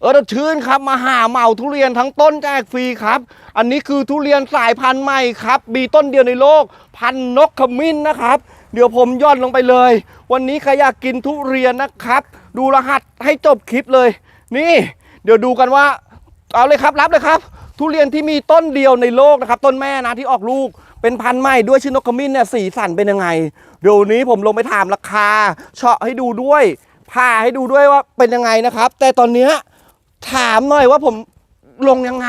เออชื่นครับมาหาเหมาทุเรียนทั้งต้นแจกฟรีครับ อันนี้คือทุเรียนสายพันธุ์ใหม่ครับมีต้นเดียวในโลก พันธุ์นกขมิ้นนะครับ เดี๋ยวผมย่อนลงไปเลย วันนี้ใครอยากกินทุเรียนนะครับ ดูรหัสให้จบคลิปเลย นี่ เดี๋ยวดูกันว่า เอาเลยครับรับเลยครับ ทุเรียนที่มีต้นเดียวในโลกนะครับ ต้นแม่นะที่ออกลูกเป็นพันธุ์ใหม่ด้วยชื่อนกขมิ้นเนี่ยสีสันเป็นยังไงเดี๋ยวนี้ผมลงไปถามราคาเฉาะให้ดูด้วยผ่าให้ดูด้วยว่าเป็นยังไงนะครับ แต่ตอนเนี้ย ถามหน่อยว่าผมลงยังไง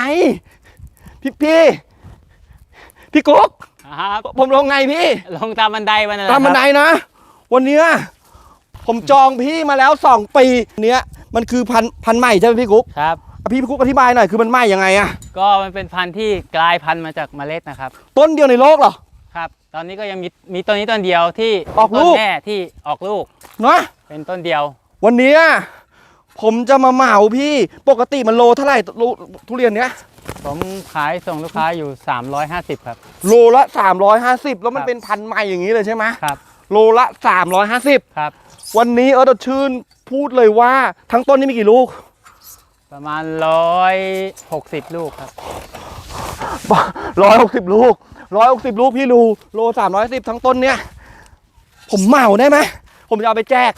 พี่พี่พี่กุ๊กครับ ผมลงไงพี่ ลงตามบันไดวันนั้นตามบันไดนะ วันเนี้ยผมจองพี่มาแล้วสองปีเนี้ยมันคือพันธุ์พันธุ์ใหม่ใช่ไหมพี่กุ๊กครับอะพี่กุ๊กอธิบายหน่อยคือมันใหม่ยังไงอะก็มันเป็นพันธุ์ที่กลายพันธุ์มาจากเมล็ดนะครับ ต้นเดียวในโลกเหรอครับ ตอนนี้ก็ยังมีมีต้นนี้ต้นเดียวที่ออกลูกต้นแม่ที่ออกลูกเนาะเป็นต้นเดียว วันวันเนี้ย ผมจะมาเหมาพี่ปกติมันโลเท่าไหร่โลทุเรียนเนี้ยผมขายส่งลูกค้าอยู่ 350 ครับ โลละ 350 แล้วมันครับ เป็นพันธุ์ใหม่อย่างนี้เลยใช่ไหมครับโลละ 350 ครับ วันนี้เออดชื่นพูดเลยว่าทั้งต้นนี่มีกี่ลูก ประมาณ 160 ลูกครับ ร้อยหกสิบลูกร้อยหกสิบลูกพี่รูโลสามร้อยสิบทั้งต้นเนี่ย ผมเหมาได้ไหม ผมจะเอาไปแจก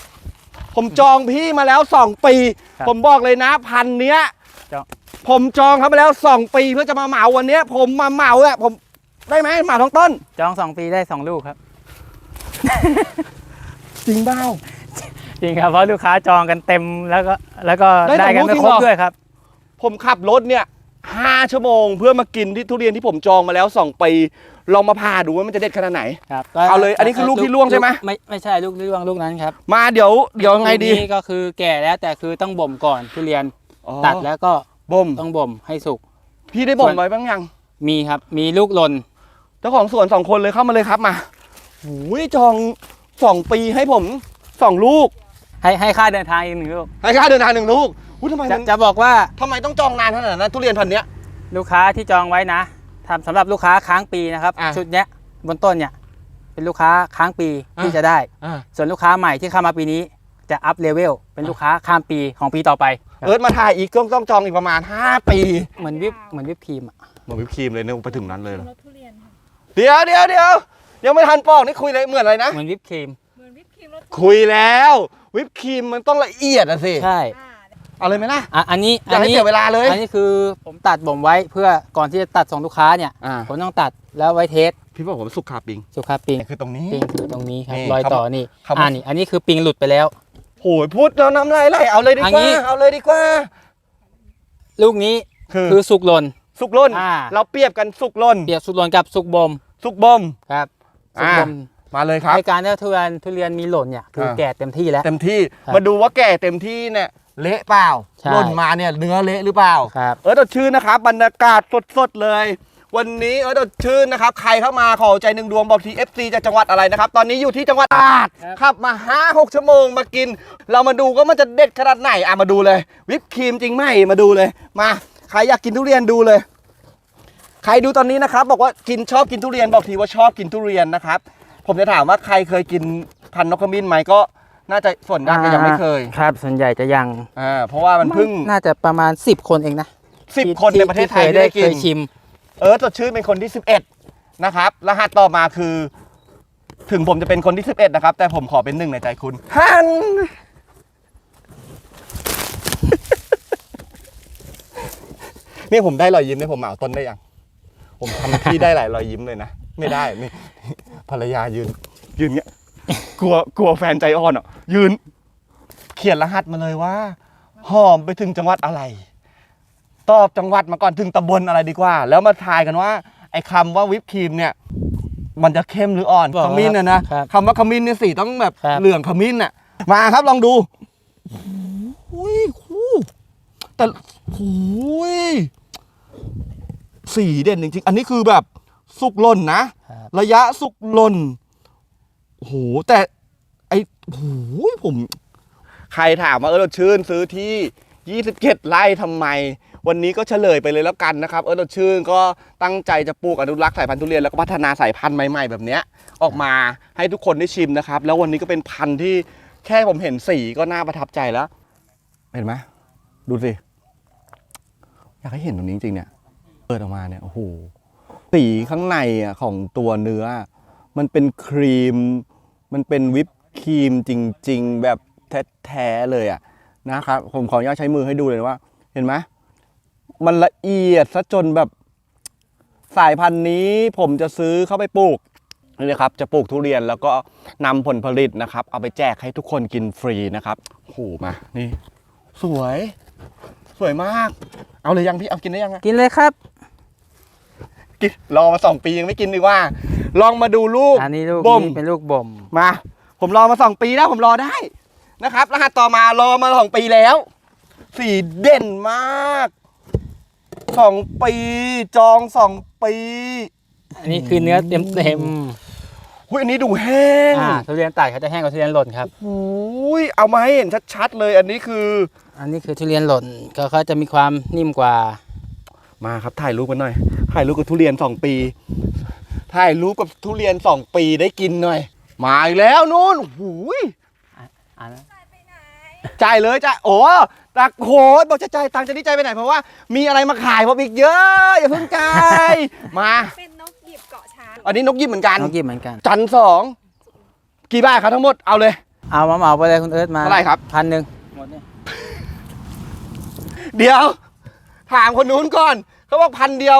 ผมจองพี่มาแล้วสองปี ครับผมบอกเลยนะพันเนี้ย จอง ผมจองเขาไปแล้วสองปีเพื่อจะมาเหมาวันเนี้ย ผมมาเหมาอะผมได้ไหมเหมาทั้งต้น จอง2ปีได้2ลูกครับ จริงเปล่า จริงครับเพราะลูกค้าจองกันเต็มแล้วก็แล้วก็ได้ได้สองกันลูกไม่ครบจริงเหรอ ด้วยครับ ผมขับรถเนี่ย ห้าชั่วโมง เพื่อมากินที่ทุเรียนที่ผมจองมาแล้วสองปีลองมาพาดูว่ามันจะเด็ดขนาดไหน ครับเอาเลยอันนี้คือลูกที่ร่วงใช่ไหม ไม่ไม่ใช่ลูกที่ร่วงลูกนั้นครับมาเดี๋ยวเดี๋ยวยังไงดี ลูกนี้ก็คือแก่แล้วแต่คือต้องบ่มก่อนทุเรียนอ๋อ ตัดแล้วก็บ่มต้องบ่มให้สุก พี่ได้บ่ส่มวน ไว้บ้างยังมีครับมีลูกหล่นเจ้าของสวนสองคนเลยเข้ามาเลยครับมาหูยจองสองปีให้ผมสองลูกให้ให้ค่าเดินทางอีกหนึ่งลูกให้ค่าเดินทางหนึ่งลูก อุ้ยทำไมจะมันจะบอกว่าทำไมต้องจองนานขนาดนั้นทุเรียนพันธุ์เนี้ย ลูกค้าที่จองไว้นะทำสำหรับลูกค้าค้างปีนะครับ อะชุดเนี้ยบนต้นเนี่ยเป็นลูกค้าค้างปีที่อะ จะได้ อ่าส่วนลูกค้าใหม่ที่เข้ามาปีนี้จะอัพเลเวลเป็นลูกค้าข้ามปีของปีต่อไปเอิร์ธมาถ่ายอีกต้องต้องจองอีกประมาณ 5 ปีเหมือนวิปเหมือนวิปครีมอะเหมือนวิปครีมเลยเนี่ยไปถึงนั้นเลยเหรอรสทุเรียนค่ะเดี๋ยวเดี๋ยวเดี๋ยวยังไม่ทันปอกนี่คุยอะไรเหมือนอะไรนะ เหมือนวิปครีมเหมือนวิปครีมรสทุเรียนคุยแล้ว วิปครีมมันต้องละเอียดอะสิ ใช่ อ่า เอาเลยไหมล่ะอะอันนี้อย่าอันให้นี้เสียเวลาเลย อันนี้คือผมตัดบ่มไว้เพื่อก่อนที่จะตัดส่งลูกค้าเนี่ยอ่า ผมต้องตัดแล้วไว้เทสพี่บอกผมสุกขาปิงสุขภาพปิงคือตรงนี้ ปิงคือตรงนี้ครับนี่รอยคำต่อว่านี่คำว่าอ่านี่อันนี้คือปิงหลุดไปแล้ว โหยพูดแล้วน้ำลายไหลเอาเลยดีอันกว่านี้ เอาเลยดีกว่า ลูกนี้คือคือสุกหล่น สุกล้นอ่า เราเปรียบกันสุกล้นเปียกสุกหล่นกับสุกบ่มสุกบ่มครับสุกอ่าบ่มมาเลยครับ ในการที่ทุเรียนทุเรียนมีหล่นเนี่ยคืออา แก่เต็มที่แล้ว เต็มที่ครับ มาดูว่าแก่เต็มที่เนี่ย เละเปล่าใช่ หล่นมาเนี่ยเนื้อเละหรือเปล่า ครับ เออดดชื่นนะครับบรรยากาศสดๆเลย วันนี้เออดดชื่นนะครับ ใครเข้ามาขอใจหนึ่งดวงบอกที FC จากจังหวัดอะไรนะครับ ตอนนี้อยู่ที่จังหวัดตราดขับมา5 6ชั่วโมงมากิน เรามาดูว่ามันจะเด็ดขนาดไหนอะมาดูเลย วิปครีมจริงไหมมาดูเลยมาใครอยากกินทุเรียนดูเลย ใครดูตอนนี้นะครับ บอกว่ากินชอบกินทุเรียนบอกทีว่าชอบกินทุเรียนนะครับ ผมจะถามว่าใครเคยกินพันธุ์นกขมิ้นไหมก็ น่าจะส่วนมากจะยังไม่เคยครับ ส่วนใหญ่จะยังอ่าเพราะว่ามันเพิ่งน่าจะประมาณ 10 คนเองนะสิบที่คนในประเทศไทยที่ที่ได้กิเคนยชิม เออสดชื่นเป็นคนที่ 11 นะครับ รหัสต่อมาคือ ถึงผมจะเป็นคนที่ 11 นะครับ แต่ผมขอเป็นหนึ่งในใจคุณฮันนี่ผมได้รอยยิ้มเนี่ยผมเหมาต้นได้ยัง ผมทำหน้าที่ได้หลายรอยยิ้มเลยนะ ไม่ได้นี่ภรรยายืนยืนเงี้ย กลัวกลัวแฟนใจอ่อนอะ ยืน เขียนรหัสมาเลยว่า หอมไปถึงจังหวัดอะไร ตอบจังหวัดมาก่อนถึงตำบลอะไรดีกว่า แล้วมาทายกันว่า ไอ้คำว่าวิปครีมเนี่ย มันจะเข้มหรืออ่อนบอกขมิ้นน่ะนะครับคำว่าขมิ้นเนี่ยสีต้องแบบครับ เหลืองขมิ้นน่ะ มาครับลองดูอุ้ยคู่แต่หูยสีเด่นจริงๆ อันนี้คือแบบสุกหล่นนะ ครับ ระยะสุกหล่น โอ้โหแต่ไอ้โอ้โหผมใครถามว่าเออเราชื่นซื้อที่ 27 ไร่ทำไม วันนี้ก็เฉลยไปเลยแล้วกันนะครับ เออเราชื่นก็ตั้งใจจะปลูกอนุรักษ์สายพันธุ์ทุเรียนแล้วก็พัฒนาสายพันธุ์ใหม่ๆ แบบเนี้ยออกมาให้ทุกคนได้ชิมนะครับ แล้ววันนี้ก็เป็นพันธุ์ที่แค่ผมเห็นสีก็น่าประทับใจแล้ว เห็นไหมดูสิ อยากให้เห็นตรงนี้จริงๆเนี่ยเปิดออกมาเนี่ยโอ้โหสีข้างในอะของตัวเนื้อ มันเป็นครีม มันเป็นวิปครีมจริง ๆ แบบแท้ๆเลยอะนะครับ ผมขออนุญาตใช้มือให้ดูเลยนะว่า เห็นไหมมันละเอียดซะจนแบบสายพันธุ์นี้ผมจะซื้อเข้าไปปลูกนี่นะครับจะปลูกทุเรียนแล้วก็นำผลผลิตนะครับ เอาไปแจกให้ทุกคนกินฟรีนะครับโอ้โหมานี่ สวย สวยมาก เอาเลยยังพี่เอากินได้ยังอะกินเลยครับกินรอมาสองปียังไม่กินดีกว่า ลองมาดูลูกอันนี้ลูกบ่ม นี้เป็นลูกบ่ม มา ผมรอมาสองปีแล้วผมรอได้นะครับ รหัสต่อมารอมาสองปีแล้ว สีเด่นมากสองปีจองสองปีอันนี้คือเนื้อเต็มเต็มหุยอันนี้ดูแห้งๆอ่าทุเรียนตากเขาจะแห้งกว่าทุเรียนหล่นครับหุยเอามาให้เห็นชัดๆเลย อันนี้คือ อันนี้คือทุเรียนหล่นก็เขาจะมีความนิ่มกว่า มาครับถ่ายรูปกันหน่อยถ่ายรูปกับทุเรียนสองปีถ่ายรูปกับทุเรียนสองปีได้กินหน่อย มาอีกแล้วนู่นหูยอันนั้นจ่ายเลยจ่ายโอ้ตักโหบอกจะจ่ายตังค์จะดีใจไปไหนเพราะว่ามีอะไรมาขายผมอีกเยอะอย่าเพิ่งจ่ายมาเป็นนกหยิบเกาะช้างอันนี้นกยิบเหมือนกันน้องกิบเหมือนกัน จันทร์สองกี่บาทครับทั้งหมดเอาเลย เอามาเหมาไปเลยคุณเอิร์ธมาเท่าไหร่ครับ พันหนึ่งหมดเนี่ยเดี๋ยว ถามคนนู้นก่อนเขาบอกพันเดียว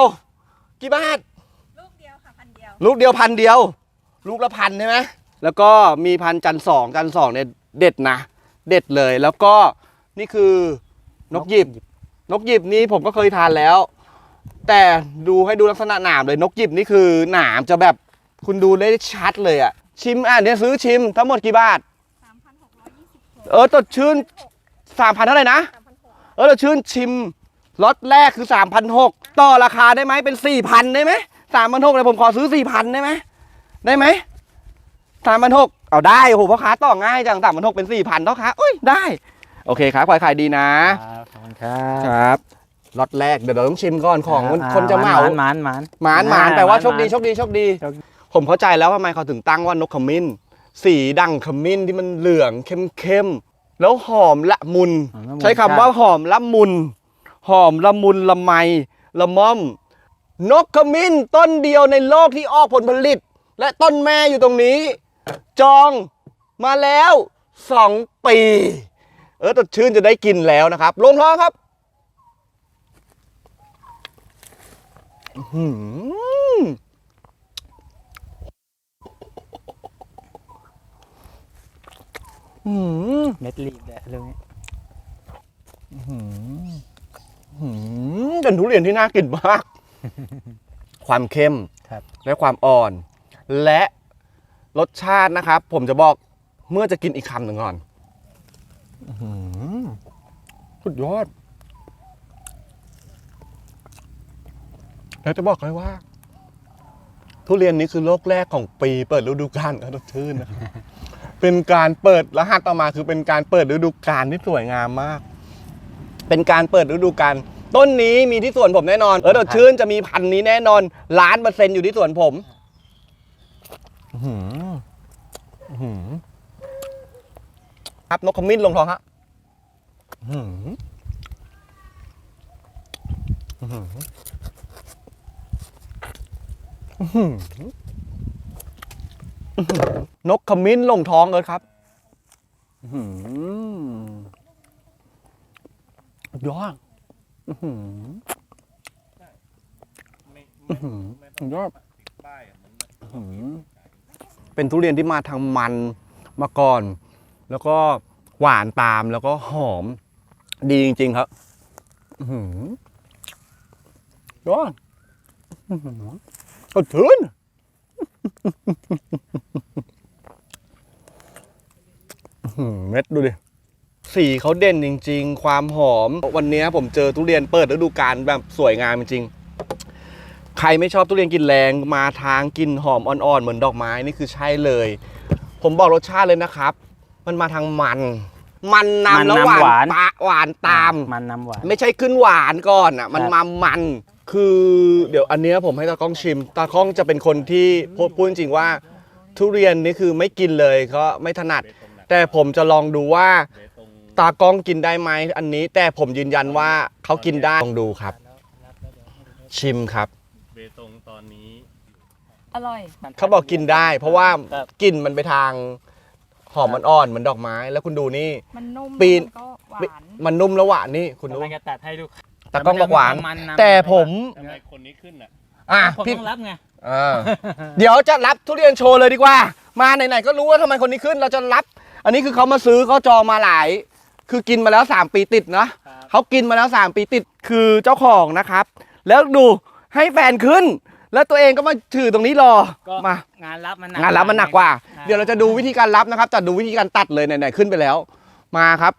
กี่บาทลูกเดียวค่ะพันเดียวลูกเดียวพันเดียว ลูกละพันใช่ไหม แล้วก็มีพันจันทร์สองจันทร์สองเนี่ยเด็ดนะ เด็ดเลยแล้วก็นี่คือนกหยิบ นกหยิบนี้ผมก็เคยทานแล้ว แต่ดูให้ดูลักษณะหนามเลยนกหยิบนี่คือหนามจะแบบคุณดูได้ชัดเลยอะชิมอะเนี่ยซื้อชิมทั้งหมดกี่บาท3,626เออตดชื่นสามพันเท่าไหร่นะ3,600เออตดชื่นชิมล็อตแรกคือ3 0 0 6ต่อราคาได้ไหมเป็น4,000ได้ไหมสามพันหกเลยผมขอซื้อ4,000ได้ไหมได้ไหม สามพันหกเอาได้โอ้โหพ่อค้าต่อง่ายจังสามพันหกเป็น4,000พ่อค้าอุ้ยได้ โอเคครับขายขายดีนะ ครับขอบคุณครับครับล็อตแรกเดี๋ยวเราต้องชิมก่อนของรับคนจะเหมา หมานหมานหมานหมานอ่แปลว่าโชคดีหมนโชคดีโชคดี โชคดี ผมเข้าใจแล้วว่าทำไมเขาถึงตั้งว่านกขมิ้น สีดังขมิ้นที่มันเหลืองเข้มเข้มๆแล้วหอมละมุน หอมละมุน ใช้คำว่าหอมละมุน หอมละมุนละไมละม่อม นกขมิ้นต้นเดียวในโลกที่ออกผลผลิต และต้นแม่อยู่ตรงนี้ จองมาแล้วสองปี เออตดชื่นจะได้กินแล้วนะครับ ลงท้องครับอื้อหืมเม็ดรีบเลยเรื่องนี้หืมเป็นทุเรียนที่น่ากินมาก ความเข้มครับและความอ่อน และ รสชาตินะครับ ผมจะบอกเมื่อจะกินอีกคำหนึ่งก่อนอื้อหือสุดยอด แล้วจะบอกเลยว่า ทุเรียนนี้คือโลกแรกของปี เปิดฤดูกาลครับทุกชื่นนะครับเป็นการเปิดรหัสต่อมาคือเป็นการเปิดฤดูกาลที่สวยงามมาก เป็นการเปิดฤดูกาลต้นนี้มีที่สวนผมแน่นอน เออดดชื่นจะมีพันธุ์นี้แน่นอนล้านเปอร์เซ็นต์อยู่ที่สวนผม อื้อหืออื้อหือ ครับนกขมิ้นลงท้องฮะนกขมิ้นลงท้องเลยครับยอดยอดอื้อหือ เป็นทุเรียนที่มาทางมันมาก่อน แล้วก็หวานตามแล้วก็หอม ดีจริง ๆ ครับก้อหือยอดสดชื่นเม็ดดูดิ สีเขาเด่นจริง ๆ ความหอม วันนี้ผมเจอทุเรียนเปิดฤดูกาลแบบสวยงามจริง รไม่ชอบทุเรียนกลินแรงมาทางกลินหอมอ่อนๆเหมือนดอกไม้นี่คือใช่เลย ผมบอกรสชาติเลยนะครับ มันมาทางมัน มันนำแล้วหวานมันนำหวานตาหวานตาม มันน้ำหวาน ไม่ใช่ขึ้นหวานก่อนอะ มันครับมามัน คือเดี๋ยวอันเนี้ยผมให้ตากล้องชิม ตากล้องจะเป็นคนที่พูดพูดจริงๆว่า ทุเรียนนี่คือไม่กินเลยก็ไม่ถนัด แต่ผมจะลองดูว่า ตากล้องกินได้ไหมอันนี้ แต่ผมยืนยันว่าเขากินได้ลองดูครับ ชิมครับเบตงตอนนี้ อร่อย เขาบอกกินได้ เพราะว่าครับ กลิ่นมันไปทางหอมอ่อนๆเหมือนดอกไม้ แล้วคุณดูนี่ มันนุ่มปีน แล้วก็หวาน มันนุ่มแล้วหวานนี่คุณดูกำลังจะตัดให้ลูกตากล้องบอกหวาน มันนำแต่ผมทำไมคนนี้ขึ้นอะ อะผมพี่ต้องรับไงอ่าเดี๋ยวจะรับทุเรียนโชว์เลยดีกว่า มาไหนๆก็รู้ว่าทำไมคนนี้ขึ้นเราจะรับ อันนี้คือเขามาซื้อเขาจองมาหลาย คือกินมาแล้ว 3 ปีติดนะเขากินมาแล้ว 3 ปีติดคือเจ้าของนะครับ แล้วดูให้แฟนขึ้น แล้วตัวเองก็มาถือตรงนี้รอก็มา งานรับมันหนักงานรับมันหนักกว่าอ่า เดี๋ยวเราจะดูวิธีการรับนะครับจะดูวิธีการตัดเลยไหนๆขึ้นไปแล้ว มาครับ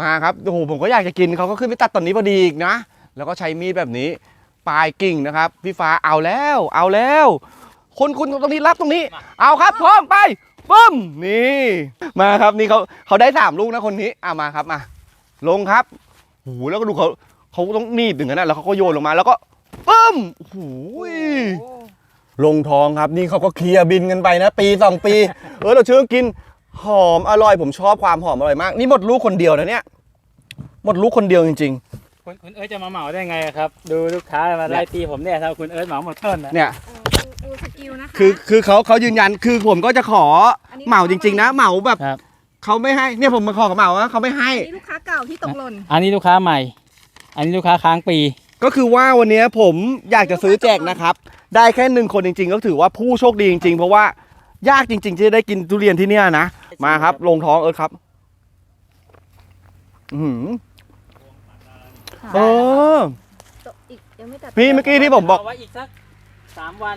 มาครับโอ้โหผมก็อยากจะกินเขาก็ขึ้นไปตัดตอนนี้พอดีอีกนะ แล้วก็ใช้มีดแบบนี้ปลายกิ่งนะครับพี่ฟ้าเอาแล้ว เอาแล้ว คนคุณตรงนี้รับตรงนี้ เอาครับ พร้อมไปปึ้มนี่มาครับนี่เขาเขาได้สามลูกนะคนนี้อ่ามาครับมาลงครับโอ้โหแล้วก็ดูเขาเขาต้องหนีบถึงขนาดแล้วเขาก็โยนลงมาแล้วก็ ปึ้มโอ้โหลงท้องครับนี่เขาก็เคลียร์บินกันไปนะ ปีสองปี เออเราเชื่อกินหอมอร่อยผมชอบความหอมอร่อยมาก นี่หมดลูกคนเดียวนะเนี่ย หมดลูกคนเดียวจริง คุณคุณเอิร์ธจะมาเหมาได้ไงอะครับ ดูลูกค้ามาไล่ตีผมเนี่ยถ้าคุณเอิร์ธเหมาหมดต้นนะๆ เนี่ยเออดูดูสกิลนะคะคือคือเขาเขายืนยันคือผมก็จะขออนนี้เหมาจริง ๆ นะเหมาแบบครับ เขาไม่ให้เนี่ยผมมาขอกับเหมาว่าเขาไม่ให้ นี่ลูกค้าเก่าที่ตกหล่นอันนี้ลูกค้าใหม่ อันนี้ลูกค้าค้างปี ก็คือว่าวันนี้ผมอยากจะซื้อแจกนะครับ ได้แค่หนึ่งคนจริง ๆ ก็ถือว่าผู้โชคดีจริงๆ เพราะว่ายากจริง ๆ ที่จะได้กินทุเรียนที่เนี่ยนะ มาครับ ลงท้องเอิร์ธครับ อือหือเออตกอีกยังไม่ตัดพี่เมื่อกี้ที่ผมบอกเาไว้อีกสักสามวัน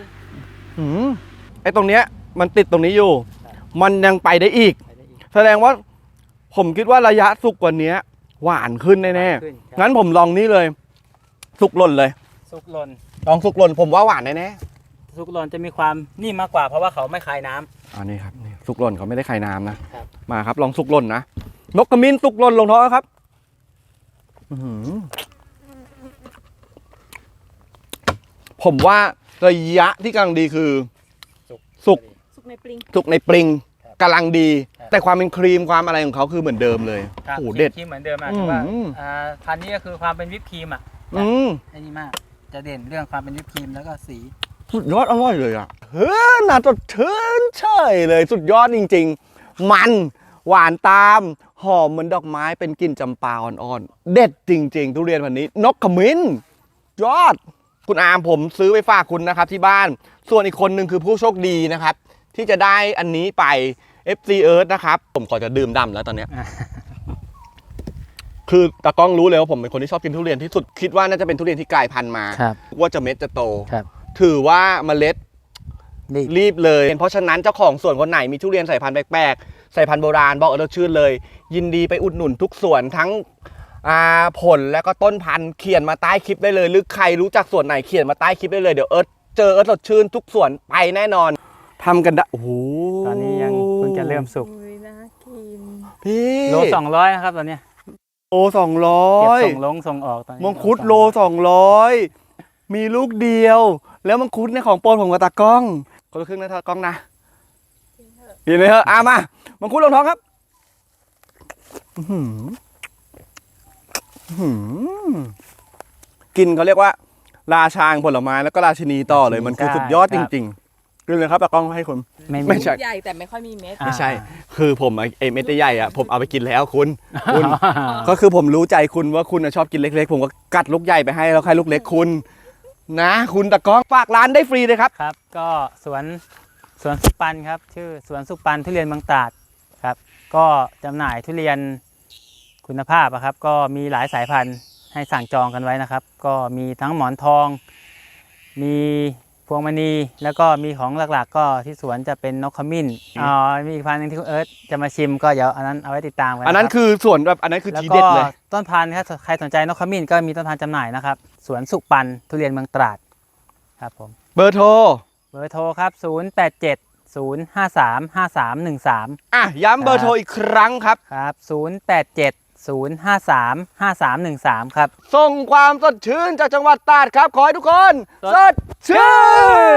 หืมไอ้ตรงเนี้ย มันติดตรงนี้อยู่ มันยังไปได้อีกไปได้อีก แสดงว่า ผมคิดว่าระยะสุกกว่านี้หวานขึ้นแน่ขึ้นครับๆงั้นผมลองนี่เลย สุกหล่นเลยสุกหล่นลองสุกหล่นผมว่าหวานแน่สุกหล่นจะมีความนิ่มมากกว่าเพราะว่าเขาไม่คายน้ำ ๆอันนี้ครับนี่สุกหล่นเขาไม่ได้ไข่น้ำนะครับ มาครับ ลองสุกหล่นนะนกกระมินสุกหล่นลงท้องครับอื้อหือผมว่าระยะที่กำลังดีคือ สุก สุกในปริง สุกในปริงครับกำลังดี ครับ แต่ความเป็นครีมความอะไรของเขาคือเหมือนเดิมเลยครับโอ้โหเด็ด ครีมเหมือนเดิมอะแต่ว่าอืม อ่าพันธุ์นี้ก็คือความเป็นวิปครีมอะ อืมไอ้นี่มาก จะเด่นเรื่องความเป็นวิปครีมแล้วก็สี สุดยอดอร่อยเลยอะเฮ้ยน่าสดชื่นเฉยเลย สุดยอดจริง ๆ มันหวานตาม หอมเหมือนดอกไม้เป็นกลิ่นจำปาอ่อนๆ เด็ดจริง ๆ ทุเรียนวันนี้ นกขมิ้น ยอด คุณอามผมซื้อไปฝากคุณนะครับที่บ้าน ส่วนอีกคนหนึ่งคือผู้โชคดีนะครับ ที่จะได้อันนี้ไป FC Earth นะครับ ผมขอจะดื่มดำแล้วตอนเนี้ยอะ คือตากล้องรู้เลยว่าผมเป็นคนที่ชอบกินทุเรียนที่สุดคิดว่าน่าจะเป็นทุเรียนที่กลายพันธุ์มา ครับว่าจะเม็ดจะโต ครับถือว่าเมล็ดรีบรีบเลย เพราะฉะนั้นเจ้าของสวนคนไหนมีทุเรียนสายพันธุ์แปลกๆสายพันธุ์โบราณบอกเออชื่นเลย ยินดีไปอุดหนุนทุกสวนทั้งอ่าผลและก็ต้นพันธุ์เขียนมาใต้คลิปได้เลย หรือใครรู้จักสวนไหนเขียนมาใต้คลิปได้เลยเดี๋ยวเอิร์ธเจอเอิร์ธสดชื่นทุกสวนไปแน่นอนทำกันได้โอ้โหตอนนี้ยังเพิ่งจะเริ่มสุกอุ้ยน่ากินพี่ โลสองร้อยนะครับตอนเนี้ย โลสองร้อเก็บยส่งลงส่งออกตอนนี้มังคุดโลสองร้อยมีลูกเดียว แล้วมังคุดในยของโปรดผมกับตากล้องคนละครึ่งนะตากล้องนะกินเลยเถอะอามามังคุดลงท้องครับอื้อหืออื้อหือกินเขาเรียกว่า ราชาแห่งผลไม้แล้วก็ราชินีต่อเลยมันคือสุดยอดจริง ๆ กินเลยครับตากล้องให้คนไม่ไม่ ใช่ ใหญ่แต่ไม่ค่อยมีเม็ด อ่า ไม่ใช่ คือผมไอ้เม็ดใหญ่ๆอะผมเอาไปกินแล้วคุณคุณอ่าก็คือผมรู้ใจคุณว่าคุณน่ะชอบกินเล็กๆ ผมก็กัดลูกใหญ่ไปให้แล้วใครลูกเล็กคุณ นะ คุณตะก้องฝากร้านได้ฟรีเลยครับ ครับ ก็สวนสวนสุปันครับ ชื่อสวนสุปันทุเรียนเมืองตราดครับ ก็จำหน่ายทุเรียนคุณภาพอะครับ ก็มีหลายสายพันธุ์ให้สั่งจองกันไว้นะครับ ก็มีทั้งหมอนทอง มีพ วงมณีแล้วก็มีของหลักๆ ก็ที่สวนจะเป็นนกขมิ้นอ๋อมีอีกพันธุ์หนึงที่คุณเอิร์ธจะมาชิมก็เดี๋ยวอันนั้นเอาไว้ติดตามกันอันนั้นนะครับคือส่วนแบบอันนั้นคือแล้วทีก็เด็ดเลยต้นพันธุ์ครับใครสนใจนกขมิ้นก็มีต้นพันธุ์จำหน่ายนะครับสวนสุปันทุเรียนเมืองตราดครับผมเบอร์โทรเบอร์โทรครับ 087 053 5313 อะย้ำเบอร์โทรอีกครั้งครับครับ087 053 5313 ครับ ส่งความสดชื่นจากจังหวัดตราดครับ ขอให้ทุกคน สดสดชื่น